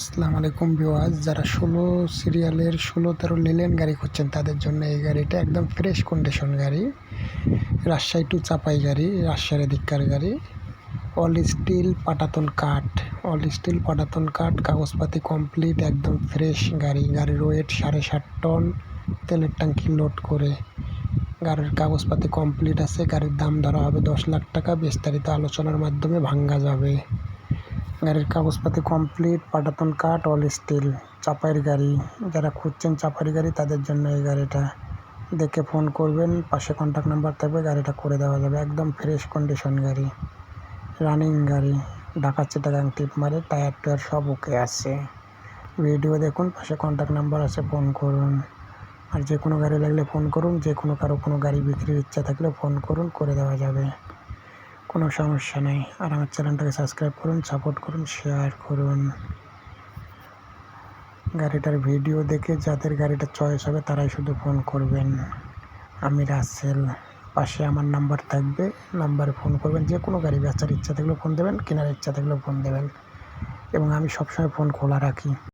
আসসালামু আলাইকুম বিওয়াজ যারা ষোলো সিরিয়ালের ষোলো তেরো লেলেন গাড়ি খুঁজছেন, তাদের জন্য এই গাড়িটা একদম ফ্রেশ কন্ডিশন গাড়ি। রাজশাহী টু চাপাই গাড়ি, রাজশাহীর দিককার গাড়ি। অল স্টিল পাটাতন কাঠ অল স্টিল পাটাতন কাঠ, কাগজপাতি কমপ্লিট একদম ফ্রেশ গাড়ি। গাড়ির ওয়েট সাড়ে সাত টন, তেলের ট্যাঙ্কি লোড করে। গাড়ির কাগজপাতি কমপ্লিট আছে, গাড়ির দাম ধরা হবে দশ লাখ টাকা। বিস্তারিত আলোচনার মাধ্যমে ভাঙ্গা যাবে। গাড়ির কাগজপাতি কমপ্লিট পাটাতন কাঠ অল স্টিল চাপাইয়ের গাড়ি। যারা খুঁজছেন চাপাইয়ের গাড়ি, তাদের জন্য এই গাড়িটা। দেখে ফোন করবেন, পাশে কন্ট্যাক্ট নাম্বার থাকবে, গাড়িটা করে দেওয়া যাবে। একদম ফ্রেশ কন্ডিশন গাড়ি। রানিং গাড়ি। ঢাকা চিটাগাং টিপ মারে টায়ার টায়ার সব ওকে আছে। ভিডিও দেখুন, পাশে কন্ট্যাক্ট নাম্বার আছে ফোন করুন। আর যে কোনো গাড়ি লাগলে ফোন করুন যে কোনো কারও কোনো গাড়ি বিক্রির ইচ্ছা থাকলে ফোন করুন, করে দেওয়া যাবে। কোনো সমস্যা নেই। আর আমার চ্যানেলটাকে সাবস্ক্রাইব করুন, সাপোর্ট করুন, শেয়ার করুন। গাড়িটার ভিডিও দেখে যাদের গাড়িটা চয়েস হবে তারাই শুধু ফোন করবেন। আমি রাসেল। পাশে আমার নাম্বার থাকবে, নাম্বারে ফোন করবেন। যে কোনো গাড়ি বেচার ইচ্ছা থাকলেও ফোন দেবেন, কেনার ইচ্ছা থাকলেও ফোন দেবেন। এবং আমি সবসময় ফোন খোলা রাখি।